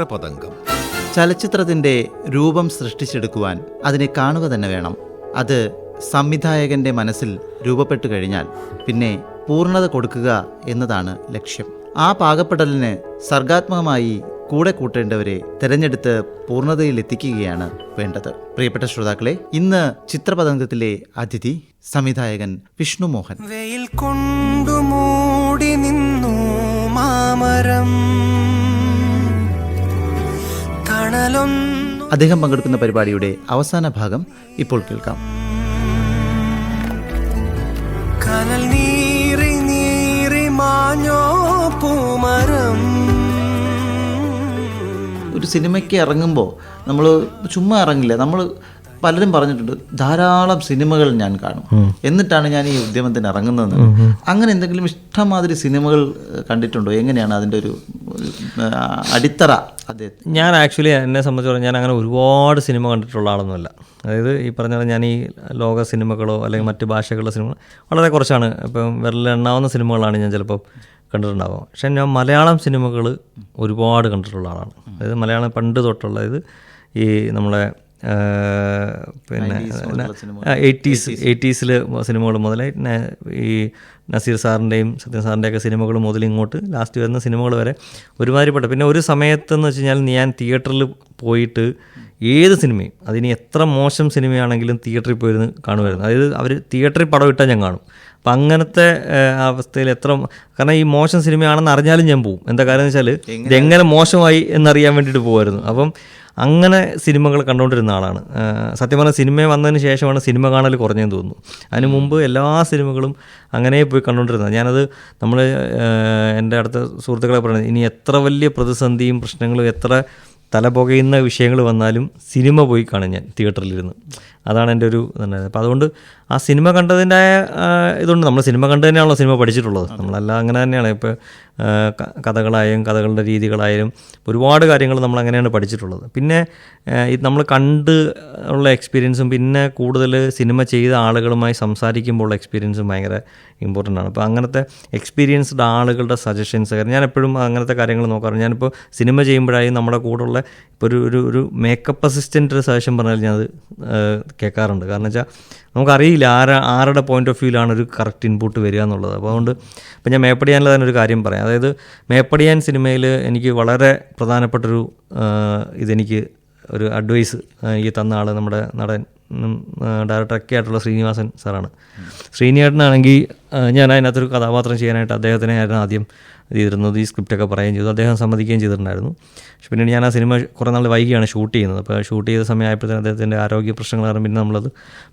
ചിത്രപതംഗം ചലച്ചിത്രത്തിന്റെ രൂപം സൃഷ്ടിച്ചെടുക്കുവാൻ അതിനെ കാണുക തന്നെ വേണം. അത് സംവിധായകന്റെ മനസ്സിൽ രൂപപ്പെട്ടു കഴിഞ്ഞാൽ പിന്നെ പൂർണത കൊടുക്കുക എന്നതാണ് ലക്ഷ്യം. ആ പാകപ്പെടലിന് സർഗാത്മകമായി കൂടെ കൂട്ടേണ്ടവരെ തെരഞ്ഞെടുത്ത് പൂർണതയിൽ എത്തിക്കുകയാണ് വേണ്ടത്. പ്രിയപ്പെട്ട ശ്രോതാക്കളെ ഇന്ന് ചിത്രപതംഗത്തിലെ അതിഥി സംവിധായകൻ വിഷ്ണു മോഹൻ വെയിൽ കൊണ്ടു മൂടി നിന്നു മാമരം. അദ്ദേഹം പങ്കെടുക്കുന്ന പരിപാടിയുടെ അവസാന ഭാഗം ഇപ്പോൾ കേൾക്കാം. കനൽ നീറി നീറി മാഞ്ഞോ പൂമരം? ഒരു സിനിമയ്ക്ക് ഇറങ്ങുമ്പോൾ നമ്മൾ ചുമ്മാ ഇറങ്ങില്ല. നമ്മൾ പലരും പറഞ്ഞിട്ടുണ്ട് ധാരാളം സിനിമകൾ ഞാൻ കാണും. എന്നിട്ടാണ് ഞാൻ ഈ ഉദ്യമത്തിന് ഇറങ്ങുന്നത്. അങ്ങനെ എന്തെങ്കിലും ഇഷ്ടമാതിരി സിനിമകൾ കണ്ടിട്ടുണ്ടോ? എങ്ങനെയാണ് അതിന്റെ ഒരു അടിത്തറ അദ്ദേഹത്തിന്? ഞാൻ ആക്ച്വലി എന്നെ സംബന്ധിച്ചോളം ഞാൻ അങ്ങനെ ഒരുപാട് സിനിമ കണ്ടിട്ടുള്ള ആളൊന്നുമല്ല. അതായത് ഈ പറഞ്ഞ ഞാൻ ഈ ലോക സിനിമകളോ അല്ലെങ്കിൽ മറ്റ് ഭാഷകളുടെ സിനിമകൾ വളരെ കുറച്ചാണ്. ഇപ്പം വിരലെണ്ണാവുന്ന സിനിമകളാണ് ഞാൻ ചിലപ്പോൾ കണ്ടിട്ടുണ്ടാവുക. പക്ഷെ ഞാൻ മലയാളം സിനിമകൾ ഒരുപാട് കണ്ടിട്ടുള്ള ആളാണ്. അതായത് മലയാളം പണ്ട് തൊട്ടുള്ള ഇത് ഈ നമ്മളെ പിന്നെ എയ്റ്റീസ് എയ്റ്റീസിൽ സിനിമകൾ മുതലേ ന- ഈ നസീർ സാറിന്റെയും സത്യൻ സാറിന്റെയൊക്കെ സിനിമകൾ മുതൽ ഇങ്ങോട്ട് ലാസ്റ്റ് വരുന്ന സിനിമകൾ വരെ ഒരുമാതിരിപ്പെട്ട. പിന്നെ ഒരു സമയത്തെന്ന് വെച്ച് കഴിഞ്ഞാൽ ഞാൻ തിയേറ്ററിൽ പോയിട്ട് ഏത് സിനിമയും അതിന് എത്ര മോശം സിനിമയാണെങ്കിലും തിയേറ്ററിൽ പോയിരുന്ന് കാണുമായിരുന്നു. അതായത് അവർ തിയേറ്ററിൽ പടം ഇട്ടാൽ ഞാൻ കാണും. അപ്പം അങ്ങനത്തെ അവസ്ഥയിൽ എത്ര കാരണം ഈ മോശം സിനിമയാണെന്ന് അറിഞ്ഞാലും ഞാൻ പോവും. എന്താ കാര്യം എന്ന് വെച്ചാൽ ഇതെങ്ങനെ മോശമായി എന്നറിയാൻ വേണ്ടിയിട്ട് പോകുമായിരുന്നു അപ്പം അങ്ങനെ സിനിമകൾ കണ്ടുകൊണ്ടിരുന്ന ആളാണ്. സത്യം പറഞ്ഞാൽ സിനിമ വന്നതിന് ശേഷമാണ് സിനിമ കാണൽ കുറഞ്ഞെന്ന് തോന്നുന്നു. അതിന് മുമ്പ് എല്ലാ സിനിമകളും അങ്ങനെ പോയി കണ്ടുകൊണ്ടിരുന്നത്. ഞാനത് നമ്മൾ എന്റെ അടുത്ത സുഹൃത്തുക്കളെ പറയുന്നത് ഇനി എത്ര വലിയ പ്രതിസന്ധിയും പ്രശ്നങ്ങളും എത്ര തല പുകയുന്ന വിഷയങ്ങൾ വന്നാലും സിനിമ പോയി കാണും ഞാൻ തിയേറ്ററിലിരുന്ന്. അതാണ് എന്റെ ഒരു ഇതുണ്ടായത് അപ്പോൾ അതുകൊണ്ട് ആ സിനിമ കണ്ടതിന്റെ ഇതുണ്ട്. നമ്മൾ സിനിമ കണ്ടു തന്നെയാണല്ലോ സിനിമ പഠിച്ചിട്ടുള്ളത്. നമ്മളെല്ലാം അങ്ങനെ തന്നെയാണ്. ഇപ്പോൾ കഥകളായാലും കഥകളുടെ രീതികളായാലും ഒരുപാട് കാര്യങ്ങൾ നമ്മൾ അങ്ങനെയാണ് പഠിച്ചിട്ടുള്ളത്. പിന്നെ ഇത് നമ്മൾ കണ്ട് ഉള്ള എക്സ്പീരിയൻസും പിന്നെ കൂടുതൽ സിനിമ ചെയ്ത ആളുകളുമായി സംസാരിക്കുമ്പോൾ ഉള്ള എക്സ്പീരിയൻസും ഭയങ്കര ഇമ്പോർട്ടന്റ് ആണ്. അപ്പോൾ അങ്ങനത്തെ എക്സ്പീരിയൻസ്ഡ് ആളുകളുടെ സജഷൻസ് ഞാൻ എപ്പോഴും അങ്ങനത്തെ കാര്യങ്ങൾ നോക്കാറുണ്ട്. ഞാനിപ്പോൾ സിനിമ ചെയ്യുമ്പോഴായി നമ്മുടെ കൂടെയുള്ള ഇപ്പോൾ ഒരു ഒരു ഒരു മേക്കപ്പ് അസിസ്റ്റന്റ് ഒരു സജഷൻ പറഞ്ഞാൽ ഞാനത് കേൾക്കാറുണ്ട് കാരണം വെച്ചാൽ നമുക്കറിയില്ല ആരാ ആരുടെ പോയിന്റ് ഓഫ് വ്യൂലാണ് ഒരു കറക്റ്റ് ഇൻപുട്ട് വരിക എന്നുള്ളത്. അപ്പോൾ അതുകൊണ്ട് ഇപ്പം ഞാൻ മേപ്പടിയാനിൽ തന്നെ ഒരു കാര്യം പറയാം. അതായത് മേപ്പടിയാൻ സിനിമയിൽ എനിക്ക് വളരെ പ്രധാനപ്പെട്ടൊരു ഇതെനിക്ക് ഒരു അഡ്വൈസ് ഈ തന്ന ആൾ നമ്മുടെ നടൻ ഡയറക്ടറൊക്കെ ആയിട്ടുള്ള ശ്രീനിവാസൻ സാറാണ്. ശ്രീനിയേട്ടനാണെങ്കിൽ ഞാൻ അതിനകത്തൊരു കഥാപാത്രം ചെയ്യാനായിട്ട് അദ്ദേഹത്തിനെ ആയിരുന്നു ആദ്യം ചെയ്തിരുന്നത്. ഈ സ്ക്രിപ്റ്റൊക്കെ പറയുകയും ചെയ്തു. അദ്ദേഹം സമ്മതിക്കുകയും ചെയ്തിട്ടുണ്ടായിരുന്നു. പക്ഷെ പിന്നീട് ഞാൻ ആ സിനിമ കുറേ നാൾ വൈകിയാണ് ഷൂട്ട് ചെയ്യുന്നത്. അപ്പോൾ ഷൂട്ട് ചെയ്ത സമയമായപ്പോഴത്തേന് അദ്ദേഹത്തിന്റെ ആരോഗ്യ പ്രശ്നങ്ങൾ കാരണം പിന്നെ നമ്മളത്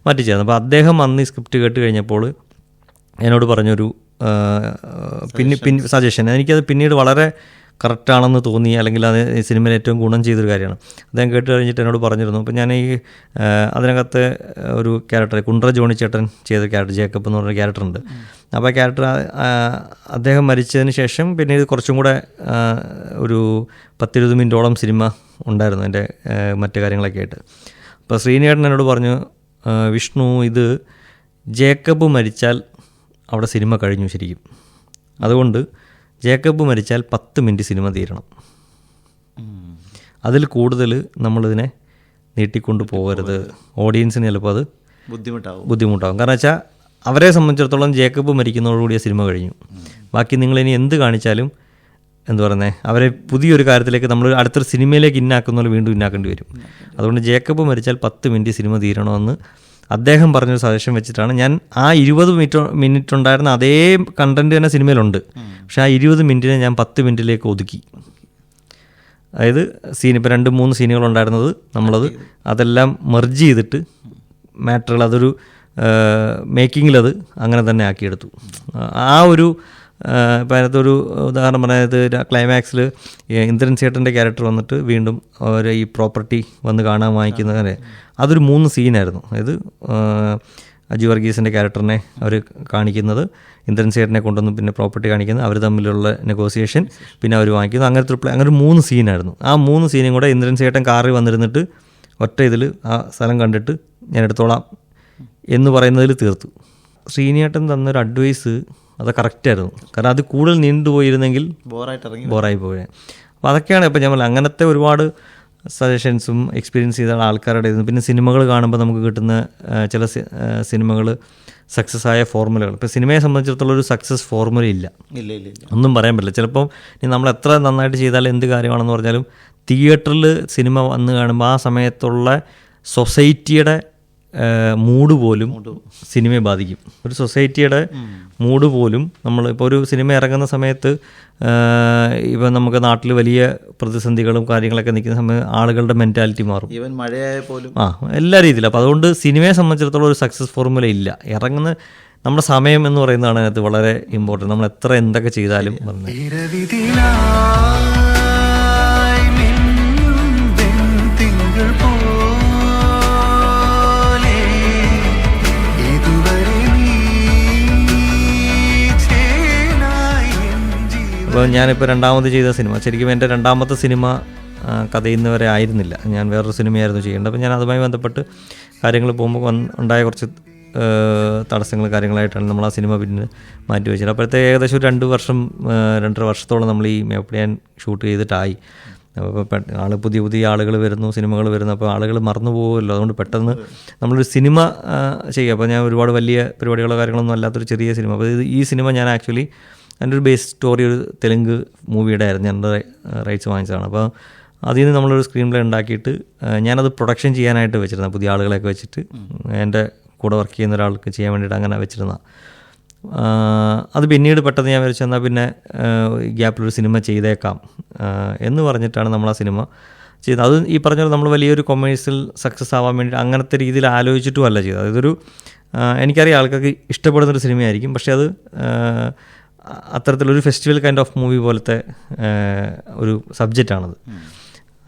മാറ്റി ചേർന്നു അപ്പോൾ അദ്ദേഹം അന്ന് ഈ സ്ക്രിപ്റ്റ് കേട്ട് കഴിഞ്ഞപ്പോൾ എന്നോട് പറഞ്ഞൊരു പിന്നെ പിന്നെ സജഷൻ എനിക്കത് പിന്നീട് വളരെ കറക്റ്റാണെന്ന് തോന്നി അല്ലെങ്കിൽ അത് സിനിമയിൽ ഏറ്റവും ഗുണം ചെയ്തൊരു കാര്യമാണ്. അദ്ദേഹം കേട്ട് കഴിഞ്ഞിട്ട് എന്നോട് പറഞ്ഞിരുന്നു അപ്പോൾ ഞാൻ ഈ അതിനകത്ത് ഒരു ക്യാരക്ടർ കുണ്ട്ര ജോണി ചേട്ടൻ ചെയ്ത ക്യാരക്ടർ ജേക്കബ് എന്ന് പറഞ്ഞ ക്യാരക്ടർ ഉണ്ട് അപ്പോൾ ആ ക്യാരക്ടർ അദ്ദേഹം മരിച്ചതിന് ശേഷം പിന്നെ ഇത് കുറച്ചും കൂടെ ഒരു പത്തിരുപത് മിനിറ്റോളം സിനിമ ഉണ്ടായിരുന്നു എന്റെ മറ്റു കാര്യങ്ങളൊക്കെ ആയിട്ട്. അപ്പോൾ ശ്രീനിയേട്ടൻ എന്നോട് പറഞ്ഞു വിഷ്ണു ഇത് ജേക്കബ് മരിച്ചാൽ അവിടെ സിനിമ കഴിഞ്ഞു ശരിക്കും. അതുകൊണ്ട് ജേക്കബ് മരിച്ചാൽ പത്ത് മിനിറ്റ് സിനിമ തീരണം. അതിൽ കൂടുതൽ നമ്മളിതിനെ നീട്ടിക്കൊണ്ട് പോകരുത്. ഓഡിയൻസിന് ചിലപ്പോൾ അത് ബുദ്ധിമുട്ടാവും. ബുദ്ധിമുട്ടാകും കാരണം വെച്ചാൽ അവരെ സംബന്ധിച്ചിടത്തോളം ജേക്കബ് മരിക്കുന്നതോടുകൂടി ആ സിനിമ കഴിഞ്ഞു. ബാക്കി നിങ്ങളിനി എന്ത് കാണിച്ചാലും എന്ത് പറയുന്നത് അവരെ പുതിയൊരു കാര്യത്തിലേക്ക് നമ്മൾ അടുത്തൊരു സിനിമയിലേക്ക് ഇന്നാക്കുന്ന വീണ്ടും ഇന്നാക്കേണ്ടി വരും. അതുകൊണ്ട് ജേക്കബ് മരിച്ചാൽ പത്ത് മിനിറ്റ് സിനിമ തീരണമെന്ന് അദ്ദേഹം പറഞ്ഞൊരു സജഷൻ വെച്ചിട്ടാണ്. ഞാൻ ആ ഇരുപത് മിനിറ്റ് മിനിറ്റ് ഉണ്ടായിരുന്ന അതേ കണ്ടന്റ് തന്നെ സിനിമയിലുണ്ട്. പക്ഷെ ആ ഇരുപത് മിനിറ്റിനെ ഞാൻ പത്ത് മിനിറ്റിലേക്ക് ഒതുക്കി. അതായത് സീൻ ഇപ്പോൾ രണ്ട് മൂന്ന് സീനുകൾ ഉണ്ടായിരുന്നത് നമ്മളത് അതെല്ലാം മെർജ് ചെയ്തിട്ട് മാറ്ററുകൾ അതൊരു മേക്കിങ്ങിലത് അങ്ങനെ തന്നെ ആക്കിയെടുത്തു. ആ ഒരു ഇപ്പം അതിനകത്തൊരു ഉദാഹരണം പറഞ്ഞത് ക്ലൈമാക്സിൽ ഇന്ദ്രൻ ചേട്ടന്റെ ക്യാരക്ടർ വന്നിട്ട് വീണ്ടും ഒരു ഈ പ്രോപ്പർട്ടി വന്ന് കാണാൻ വാങ്ങിക്കുന്നത് അങ്ങനെ അതൊരു മൂന്ന് സീനായിരുന്നു അതായത് അജു വർഗീസിന്റെ ക്യാരക്ടറിനെ അവർ കാണിക്കുന്നത് ഇന്ദ്രൻ ചേട്ടനെ കൊണ്ടുവന്ന് പിന്നെ പ്രോപ്പർട്ടി കാണിക്കുന്നത് അവർ തമ്മിലുള്ള നെഗോസിയേഷൻ പിന്നെ അവർ വാങ്ങിക്കുന്നത് അങ്ങനത്തെ ഒരു അങ്ങനെ മൂന്ന് സീനായിരുന്നു ആ മൂന്ന് സീനും കൂടെ ഇന്ദ്രൻ സേട്ടൻ കാറിൽ വന്നിരുന്നിട്ട് ഒറ്റ ഇതിൽ ആ സ്ഥലം കണ്ടിട്ട് ഞാൻ എടുത്തോളാം എന്ന് പറയുന്നതിൽ തീർത്തു. ശ്രീനിയേട്ടൻ തന്നൊരു അഡ്വൈസ് അത് കറക്റ്റായിരുന്നു. കാരണം അത് കൂടുതൽ നീണ്ടുപോയിരുന്നെങ്കിൽ ബോറായിട്ട് ഇറങ്ങി ബോറായി പോയേ അപ്പോൾ അതൊക്കെയാണ് ഇപ്പോൾ ഞാൻ അങ്ങനത്തെ ഒരുപാട് സജഷൻസും എക്സ്പീരിയൻസ് ചെയ്ത ആൾക്കാരുടെ ഇത്. പിന്നെ സിനിമകൾ കാണുമ്പോൾ നമുക്ക് കിട്ടുന്ന ചില സിനിമകൾ സക്സസ് ആയ ഫോർമുലകൾ ഇപ്പോൾ സിനിമയെ സംബന്ധിച്ചിടത്തോളം ഒരു സക്സസ് ഫോർമുല ഇല്ല. ഇല്ല ഇല്ല ഇല്ല. ഒന്നും പറയാൻ പറ്റില്ല. ചിലപ്പം ഇനി നമ്മൾ എത്ര നന്നായിട്ട് ചെയ്താലും എന്ത് കാര്യമാണെന്ന് പറഞ്ഞാലും തിയേറ്ററിൽ സിനിമ വന്ന് കാണുമ്പോൾ ആ സമയത്തുള്ള സൊസൈറ്റിയുടെ മൂഡ് പോലും സിനിമയെ ബാധിക്കും. ഒരു സൊസൈറ്റിയുടെ മൂഡ് പോലും നമ്മൾ ഇപ്പോൾ ഒരു സിനിമ ഇറങ്ങുന്ന സമയത്ത് ഇപ്പം നമുക്ക് നാട്ടിൽ വലിയ പ്രതിസന്ധികളും കാര്യങ്ങളൊക്കെ നിൽക്കുന്ന സമയത്ത് ആളുകളുടെ മെന്റാലിറ്റി മാറും. ഈവൻ മഴയായ പോലും. ആ എല്ലാ രീതിയിലും. അപ്പോൾ അതുകൊണ്ട് സിനിമയെ സംബന്ധിച്ചിടത്തോളം ഒരു സക്സസ് ഫോർമുല ഇല്ല. ഇറങ്ങുന്ന നമ്മുടെ സമയം എന്ന് പറയുന്നതാണ് അതിനകത്ത് വളരെ ഇമ്പോർട്ടന്റ് നമ്മൾ എത്ര എന്തൊക്കെ ചെയ്താലും പറഞ്ഞത് അപ്പോൾ ഞാനിപ്പോൾ രണ്ടാമത് ചെയ്ത സിനിമ. ശരിക്കും എന്റെ രണ്ടാമത്തെ സിനിമ കഥയുന്നവരെ ആയിരുന്നില്ല. ഞാൻ വേറൊരു സിനിമയായിരുന്നു ചെയ്യേണ്ടത്. അപ്പോൾ ഞാൻ അതുമായി ബന്ധപ്പെട്ട് കാര്യങ്ങൾ പോകുമ്പോൾ ഉണ്ടായ കുറച്ച് തടസ്സങ്ങൾ കാര്യങ്ങളായിട്ടാണ് നമ്മൾ ആ സിനിമ പിന്നെ മാറ്റി വെച്ചത്. അപ്പോഴത്തെ ഏകദേശം രണ്ട് വർഷം രണ്ടര വർഷത്തോളം നമ്മൾ ഈ മേപ്പടിയാൻ ഷൂട്ട് ചെയ്തിട്ടായി. അപ്പോൾ ആൾ പുതിയ പുതിയ ആളുകൾ വരുന്നു സിനിമകൾ വരുന്നു. അപ്പോൾ ആളുകൾ മറന്നു പോകുമല്ലോ അതുകൊണ്ട് പെട്ടെന്ന് നമ്മളൊരു സിനിമ ചെയ്യുക. അപ്പോൾ ഞാൻ ഒരുപാട് വലിയ പരിപാടികളോ കാര്യങ്ങളൊന്നും അല്ലാത്തൊരു ചെറിയ സിനിമ. അപ്പോൾ ഇത് ഈ സിനിമ ഞാൻ ആക്ച്വലി എന്റെ ഒരു ബേസ് സ്റ്റോറി ഒരു തെലുങ്ക് മൂവിയുടെ ആയിരുന്നു എന്റെ റൈറ്റ്സ് വാങ്ങിച്ചതാണ്. അപ്പോൾ അതിൽ നിന്ന് നമ്മളൊരു സ്ക്രീൻ പ്ലേ ഉണ്ടാക്കിയിട്ട് ഞാനത് പ്രൊഡക്ഷൻ ചെയ്യാനായിട്ട് വെച്ചിരുന്ന പുതിയ ആളുകളെയൊക്കെ വെച്ചിട്ട് എന്റെ കൂടെ വർക്ക് ചെയ്യുന്ന ഒരാൾക്ക് ചെയ്യാൻ വേണ്ടിയിട്ട് അങ്ങനെ വെച്ചിരുന്ന. അത് പിന്നീട് പെട്ടെന്ന് ഞാൻ വിചാരിച്ചു എന്നാൽ പിന്നെ ഗ്യാപ്പിലൊരു സിനിമ ചെയ്തേക്കാം എന്ന് പറഞ്ഞിട്ടാണ് നമ്മൾ ആ സിനിമ ചെയ്തത്. അത് ഈ പറഞ്ഞ നമ്മൾ വലിയൊരു കൊമേഴ്സ്യൽ സക്സസ് ആവാൻ വേണ്ടി അങ്ങനത്തെ രീതിയിൽ ആലോചിച്ചിട്ടും അല്ല ചെയ്തത് ആ, എനിക്കറിയാം ആൾക്കാർക്ക് ഇഷ്ടപ്പെടുന്നൊരു സിനിമയായിരിക്കും പക്ഷേ അത് അത്തരത്തിലൊരു ഫെസ്റ്റിവൽ കൈൻഡ് ഓഫ് മൂവി പോലത്തെ ഒരു സബ്ജക്റ്റാണത്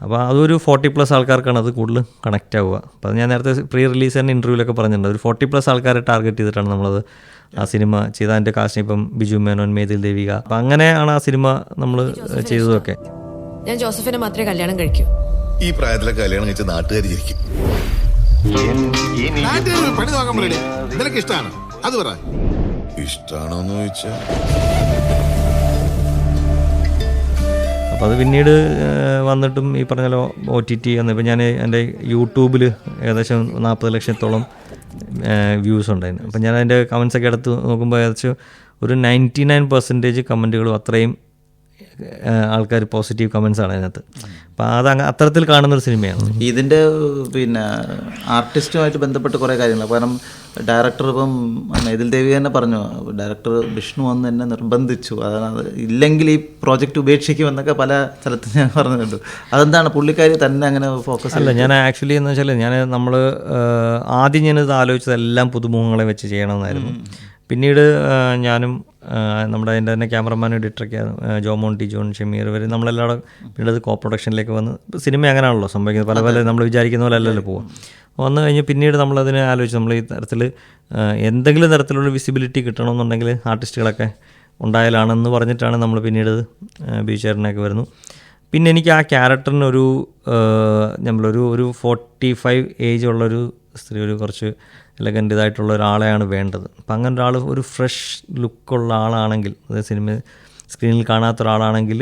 അപ്പോൾ അതൊരു ഫോർട്ടി പ്ലസ് ആൾക്കാർക്കാണ് അത് കൂടുതൽ കണക്റ്റ് ആവുക. അപ്പോൾ അത് ഞാൻ നേരത്തെ പ്രീ റിലീസ് തന്നെ ഇന്റർവ്യൂലൊക്കെ പറഞ്ഞിട്ടുണ്ട്. ഒരു ഫോർട്ടി പ്ലസ് ആൾക്കാരെ ടാർഗറ്റ് ചെയ്തിട്ടാണ് നമ്മളത് ആ സിനിമ ചെയ്ത അതിന്റെ കാസ്റ്റിംഗ് ഇപ്പം ബിജു മേനോൻ മേതിൽ ദേവിക. അപ്പം അങ്ങനെയാണ് ആ സിനിമ നമ്മൾ ചെയ്തതൊക്കെ. ഞാൻ ജോസഫിനെ മാത്രമേ കല്യാണം കഴിക്കൂ. ഈ പ്രായത്തിലെ കല്യാണം കഴിച്ച നാട്ടുകാർ പണി നോക്കാൻ ഇഷ്ടമാണ് അത് പറ. ഇഷ്ടാണോന്ന് ചോദിച്ചാ. അപ്പോൾ അത് പിന്നീട് വന്നിട്ടും ഈ പറഞ്ഞല്ലോ ഒ ടി ടി എന്ന് ഇപ്പം ഞാൻ എന്റെ യൂട്യൂബിൽ ഏകദേശം നാൽപ്പത് ലക്ഷത്തോളം വ്യൂസ് ഉണ്ടായിരുന്നു. അപ്പം ഞാൻ അതിന്റെ കമൻസൊക്കെ എടുത്ത് നോക്കുമ്പോൾ ഏകദേശം ഒരു നയന്റി നയൻ പെർസെന്റേജ് കമന്റുകളും അത്രയും ആൾക്കാർ പോസിറ്റീവ് കമൻസ് ആണ് അതിനകത്ത്. അപ്പോൾ അത് അത്തരത്തിൽ കാണുന്നൊരു സിനിമയാണ്. ഇതിന്റെ പിന്നെ ആർട്ടിസ്റ്റുമായിട്ട് ബന്ധപ്പെട്ട് കുറേ കാര്യങ്ങൾ കാരണം ഡയറക്ടർ ഇപ്പം ഇതിൽ ദേവി തന്നെ പറഞ്ഞു ഡയറക്ടർ വിഷ്ണു വന്ന് എന്നെ നിർബന്ധിച്ചു. അതാണ് ഇല്ലെങ്കിൽ ഈ പ്രോജക്റ്റ് ഉപേക്ഷിക്കുമെന്നൊക്കെ പല സ്ഥലത്ത് ഞാൻ പറഞ്ഞിട്ടുണ്ട്. അതെന്താണ്? പുള്ളിക്കാരി തന്നെ അങ്ങനെ ഫോക്കസ് അല്ല ഞാൻ ആക്ച്വലി എന്ന് വെച്ചാൽ ഞാൻ നമ്മൾ ആദ്യം ഞാനിത് ആലോചിച്ചത് എല്ലാം പുതുമുഖങ്ങളെ വെച്ച് ചെയ്യണമെന്നായിരുന്നു. പിന്നീട് ഞാനും നമ്മുടെ എന്റെ തന്നെ ക്യാമറമാൻ എഡിറ്ററൊക്കെ ജോമോൺ ടി ജോൺ ഷമീർ ഇവർ നമ്മളെല്ലാവരും പിന്നീട് കോ പ്രൊഡക്ഷനിലേക്ക് വന്ന് സിനിമ അങ്ങനെയാണല്ലോ സംഭവിക്കുന്നത്. പല പല നമ്മൾ വിചാരിക്കുന്ന പോലെ അല്ലല്ലോ പോകും വന്നു കഴിഞ്ഞ് പിന്നീട് നമ്മളതിനെ ആലോചിച്ച് നമ്മൾ ഈ തരത്തിൽ എന്തെങ്കിലും തരത്തിലുള്ള വിസിബിലിറ്റി കിട്ടണമെന്നുണ്ടെങ്കിൽ ആർട്ടിസ്റ്റുകളൊക്കെ ഉണ്ടായാലാണെന്ന് പറഞ്ഞിട്ടാണ് നമ്മൾ പിന്നീട് ബീച്ചേറിനൊക്കെ വരുന്നു. പിന്നെ എനിക്ക് ആ ക്യാരക്ടറിനൊരു നമ്മളൊരു ഒരു ഫോർട്ടി ഫൈവ് ഏജ് ഉള്ളൊരു സ്ത്രീ ഒരു കുറച്ച് എലഗന്റ് ഇതായിട്ടുള്ള ഒരാളെയാണ് വേണ്ടത്. അപ്പം അങ്ങനെ ഒരാൾ ഒരു ഫ്രഷ് ലുക്കുള്ള ആളാണെങ്കിൽ അതായത് സിനിമ സ്ക്രീനിൽ കാണാത്ത ഒരാളാണെങ്കിൽ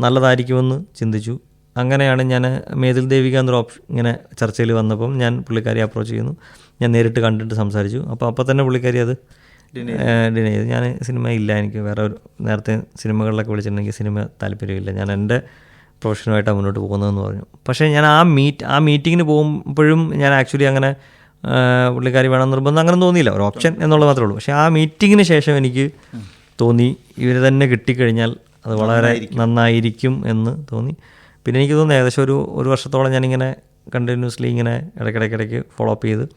നല്ലതായിരിക്കുമെന്ന് ചിന്തിച്ചു. അങ്ങനെയാണ് ഞാൻ മേതിൽ ദേവിക എന്നൊരു ഓപ്ഷൻ ഇങ്ങനെ ചർച്ചയിൽ വന്നപ്പം ഞാൻ പുള്ളിക്കാരി അപ്രോച്ച് ചെയ്യുന്നു. ഞാൻ നേരിട്ട് കണ്ടിട്ട് സംസാരിച്ചു. അപ്പോൾ അപ്പോൾ തന്നെ പുള്ളിക്കാരി അത് ഡിനൈ ചെയ്തു. ഞാൻ സിനിമ ഇല്ല എനിക്ക് വേറെ ഒരു നേരത്തെ സിനിമകളിലൊക്കെ വിളിച്ചിട്ടുണ്ടെങ്കിൽ സിനിമ താല്പര്യമില്ല. ഞാൻ എന്റെ പ്രൊഫഷനുമായിട്ടാണ് മുന്നോട്ട് പോകുന്നതെന്ന് പറഞ്ഞു. പക്ഷേ ഞാൻ ആ മീറ്റ് ആ മീറ്റിങ്ങിന് പോകുമ്പോഴും ഞാൻ ആക്ച്വലി അങ്ങനെ പുള്ളിക്കാരി വേണം നിർബന്ധം. അങ്ങനെ തോന്നിയില്ല. ഒരു ഓപ്ഷൻ എന്നുള്ളത് മാത്രമേ ഉള്ളൂ. പക്ഷേ ആ മീറ്റിങ്ങിന് ശേഷം എനിക്ക് തോന്നി ഇവർ തന്നെ കിട്ടിക്കഴിഞ്ഞാൽ അത് വളരെ നന്നായിരിക്കും. എന്ന് തോന്നി. പിന്നെ എനിക്ക് തോന്നുന്നു ഏകദേശം ഒരു ഒരു വർഷത്തോളം ഞാനിങ്ങനെ കണ്ടിന്യൂസ്ലി ഇങ്ങനെ ഇടയ്ക്കിടയ്ക്കിടയ്ക്ക് ഫോളോ അപ്പ് ചെയ്ത്.